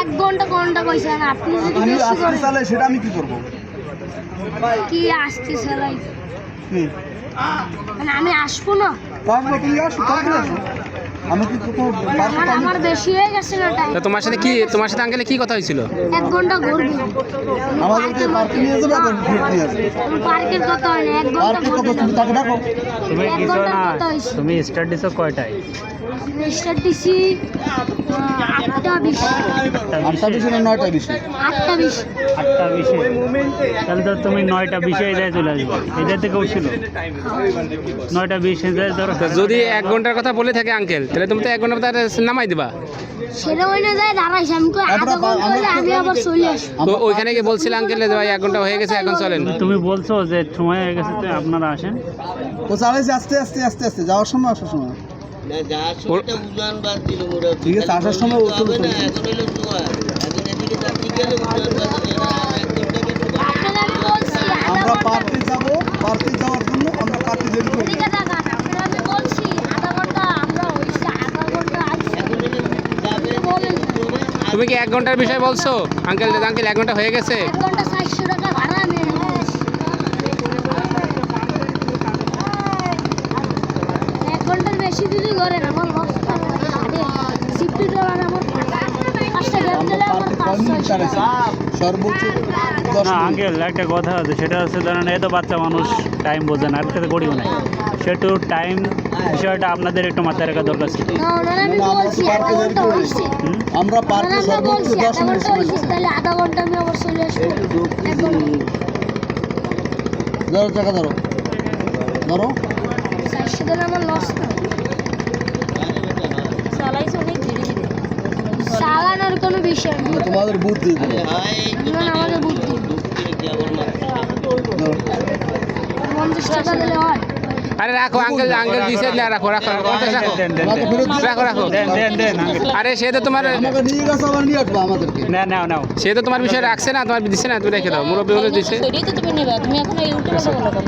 এক ঘণ্টা ঘণ্টা কইছেন আপনি যদি আমি বেশি আসতে করেন। চালাই সেটা আমি কি করব? কি আসতে চালাই হুম মানে আমি আসব না? তারপরে তুমি আসো তারপরে আসো আমি কি কোনো আমার আমার বেশি হয়ে গেছে না টাইম তা তোমার সাথে কি তোমার সাথে আঙ্কেলে কি কথা হয়েছিল? এক ঘণ্টা ঘুরবো। আমাদেরকে পার্কে নিয়ে যাবে এখন ভিড় নিয়ে আসবে। পার্কের কথা হয় না এক ঘণ্টা পার্কে কত তুমি তাকে ডাকো। তুমি কিছু না? তুমি স্টার্ট দিছো কয়টায়? স্টার্ট দিছি আটটা বিশ। আটটা বিশে? না নয়টা বিশে? আটটা বিশ। আটটা বিশে? তাহলে তো তুমি নয়টা বিশে এজায় চলে আসবে। এজার থেকেও ছিল। নয়টা বিশ এজায় ধরো। যদি এক ঘণ্টার কথা বলে থাকে আঙ্কেল তাহলে তুমি তো এক ঘণ্টার তার নামাই দিবা। ঘণ্টা ওইখানে গিয়ে বলছিল আঙ্কেল ভাই এক ঘণ্টা হয়ে গেছে এখন চলেন। তুমি বলছো যে সময় হয়ে গেছে তো আপনারা আসেন। ও চালাইছে আস্তে আস্তে আস্তে আস্তে যাওয়ার সময় আসার সময়। ঠিক আছে, আসার এখন এখন এদিকে যাচ্ছি গেলে উজান বাদ দিল না এক ঘন্টাকে আপনাকে আমি বলছি আধা আমরা ঘণ্টা পার্কে যাব পার্কে যাওয়ার জন্য আমরা পার্কে দেরি করি এদিকে তাকান আপনাকে আমি বলছি আধা ঘণ্টা আমরা হইছে আধা ঘণ্টা আসছি এখন হইল যাবে বলেন না। তুমি কি এক ঘণ্টার বিষয় বলছো? আঙ্কেল আঙ্কেল, এক ঘণ্টা হয়ে গেছে। এক ঘণ্টার বেশি দিলে ঘরে না আমার লস সিফটি ডলার আমার পাঁচটা গ্যাপ দিলে আমার পার্কে কয় পাঁচশো মিনিট চালাইছে সর্বোচ্চ না আঙ্কেল একটা কথা আছে সেটা হচ্ছে ধরেন এত বাচ্চা মানুষ টাইম বোঝে না আর সাথে করিও না সেটু টাইম বিষয়টা আপনাদের একটু মাথায় রাখা দরকার ছিল। আমরা বলছি পার্কে ঘণ্টা দেরি করি। হয়েছে হুম? আমরা ওনারা পার্কে আমরা সর্বোচ্চ দশ মিনিট সময় তাহলে আধা ঘণ্টা আমি আবার চলে আসব। ধরো টাকা ধরো। ধরো। আমার লস না। চালানোর কোনো বিষয়। না আমরা তোমাদের বুদ্ধি দিই হাই না, না, আমাদের বুদ্ধি। ঢুকতে কি আবার মারছে পঞ্চাশ টাকা দিলে হয় আরে রাখো আঙ্কেল আঙ্কেল দিছে না রাখো রাখো রাখো। পঞ্চাশ রাখো। রাখো রাখো আরে সে তো তোমার না নাও নাও সে তো তোমার বিষয় রাখছে না তোমার দিছে না তুমি রেখে দাও মুরব্বী হলে দিছে। তুমি তুমি এখন ইউটিউবে বলো কেন?